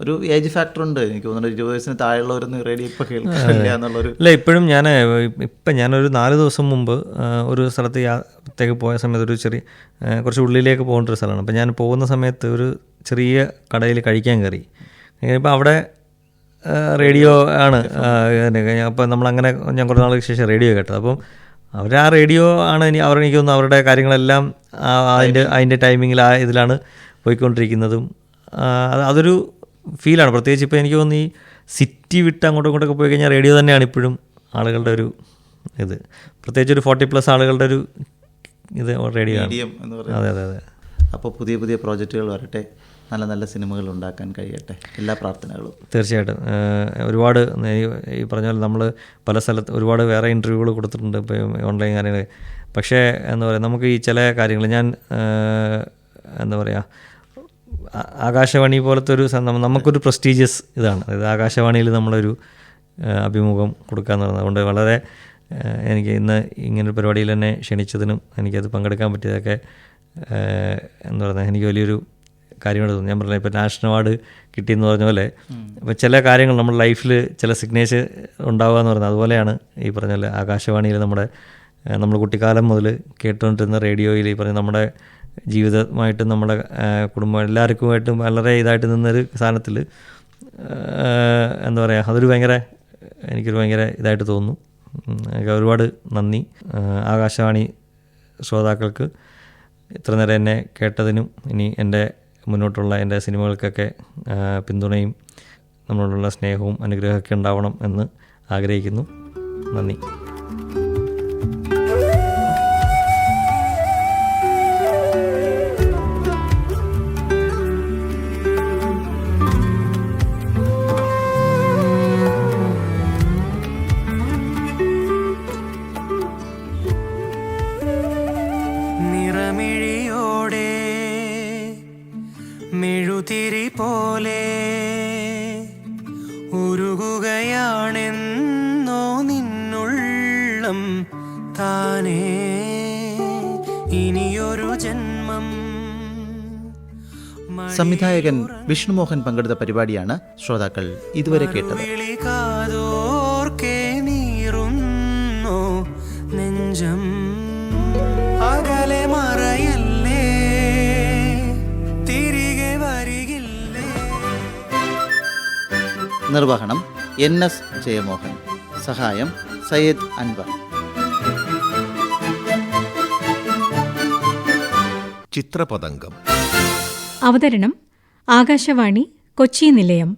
ഒരു ഏജ് ഫാക്ടർ ഉണ്ട്. എനിക്ക് തോന്നുന്നു ഇരുപത് വയസ്സിന് താഴെയുള്ളവരൊന്നും റേഡിയോ ഇപ്പോൾ കേൾക്കില്ല എന്നുള്ളൊരു അല്ല ഇപ്പോഴും ഞാൻ ഇപ്പം ഞാനൊരു നാല് ദിവസം മുമ്പ് ഒരു സ്ഥലത്ത് യാത്രത്തേക്ക് പോയ സമയത്ത് ഒരു ചെറിയ കുറച്ച് ഉള്ളിലേക്ക് പോകേണ്ട ഒരു സ്ഥലമാണ്. അപ്പം ഞാൻ പോകുന്ന സമയത്ത് ഒരു ചെറിയ കടയിൽ കഴിക്കാൻ കയറി. ഇപ്പോൾ അവിടെ റേഡിയോ ആണ് അപ്പോൾ നമ്മളങ്ങനെ ഞാൻ കുറച്ച് നാൾക്ക് ശേഷം റേഡിയോ കേട്ടത്. അപ്പം അവർ ആ റേഡിയോ ആണ് ഇനി അവർ എനിക്ക് തോന്നുന്നു അവരുടെ കാര്യങ്ങളെല്ലാം അതിന്റെ അതിന്റെ ടൈമിങ്ങിൽ ആ ഇതിലാണ് പോയിക്കൊണ്ടിരിക്കുന്നതും. അത് അതൊരു ഫീലാണ് പ്രത്യേകിച്ച് ഇപ്പോൾ എനിക്ക് തോന്നുന്നു ഈ സിറ്റി വിട്ട് അങ്ങോട്ടും ഇങ്ങോട്ടൊക്കെ പോയി കഴിഞ്ഞാൽ റേഡിയോ തന്നെയാണ് ഇപ്പോഴും ആളുകളുടെ ഒരു ഇത്. പ്രത്യേകിച്ച് ഒരു ഫോർട്ടി പ്ലസ് ആളുകളുടെ ഒരു ഇത് റേഡിയോ അതെ അതെ അതെ. അപ്പോൾ പുതിയ പുതിയ പ്രോജക്റ്റുകൾ വരട്ടെ. നല്ല നല്ല സിനിമകൾ ഉണ്ടാക്കാൻ കഴിയട്ടെ. എല്ലാ പ്രാർത്ഥനകളും. തീർച്ചയായിട്ടും. ഒരുപാട് ഈ പറഞ്ഞ പോലെ നമ്മൾ പല സ്ഥലത്ത് ഒരുപാട് വേറെ ഇന്റർവ്യൂകൾ കൊടുത്തിട്ടുണ്ട് ഇപ്പോൾ ഓൺലൈൻ കാര്യങ്ങൾ പക്ഷേ എന്താ പറയുക നമുക്ക് ഈ ചില കാര്യങ്ങൾ ഞാൻ എന്താ പറയുക ആകാശവാണി പോലത്തെ ഒരു നമുക്കൊരു പ്രസ്റ്റീജിയസ് ഇതാണ്. അതായത് ആകാശവാണിയിൽ നമ്മളൊരു അഭിമുഖം അഭിമുഖം എന്ന് പറയുന്നത് അതുകൊണ്ട് വളരെ എനിക്ക് ഇന്ന് ഇങ്ങനൊരു പരിപാടിയിൽ തന്നെ ക്ഷണിച്ചതിനും എനിക്കത് പങ്കെടുക്കാൻ പറ്റിയതൊക്കെ എന്താ പറയുക എനിക്ക് വലിയൊരു കാര്യമായിട്ട് തോന്നി. ഞാൻ പറഞ്ഞ ഇപ്പോൾ നാഷണൽ അവാർഡ് കിട്ടിയെന്ന് പറഞ്ഞ പോലെ ഇപ്പോൾ ചില കാര്യങ്ങൾ നമ്മുടെ ലൈഫിൽ ചില സിഗ്നേച്ചർ ഉണ്ടാവുക എന്ന് പറയുന്നത് അതുപോലെയാണ് ഈ പറഞ്ഞ പോലെ ആകാശവാണിയിൽ നമ്മുടെ നമ്മൾ കുട്ടിക്കാലം മുതൽ കേട്ടുകൊണ്ടിരുന്ന റേഡിയോയിൽ ഈ പറഞ്ഞ നമ്മുടെ ജീവിതമായിട്ടും നമ്മുടെ കുടുംബം എല്ലാവർക്കുമായിട്ടും വളരെ ഇതായിട്ട് നിന്നൊരു സാധനത്തിൽ എന്താ പറയുക അതൊരു ഭയങ്കര എനിക്കൊരു ഭയങ്കര ഇതായിട്ട് തോന്നുന്നു. ഒരുപാട് നന്ദി. ആകാശവാണി ശ്രോതാക്കൾക്ക് ഇത്ര നേരം എന്നെ കേട്ടതിനും ഇനി എന്റെ മുന്നോട്ടുള്ള എന്റെ സിനിമകൾക്കൊക്കെ പിന്തുണയും നമ്മളോടുള്ള സ്നേഹവും അനുഗ്രഹമൊക്കെ ഉണ്ടാവണം എന്ന് ആഗ്രഹിക്കുന്നു. നന്ദി. സംവിധായകൻ വിഷ്ണുമോഹൻ പങ്കെടുത്ത പരിപാടിയാണ് ശ്രോതാക്കൾ ഇതുവരെ കേട്ടത്. വിളി കാതോർക്കെ നീറുന്നു നെഞ്ചം അകലെ മറയല്ലേ? തിരികെ വരികില്ലേ? നിർവഹണം എൻ എസ് ജയമോഹൻ. സഹായം സയ്യദ് അൻവർ. ചിത്രപതംഗം. അവതരണം ആകാശവാണി കൊച്ചി നിലയം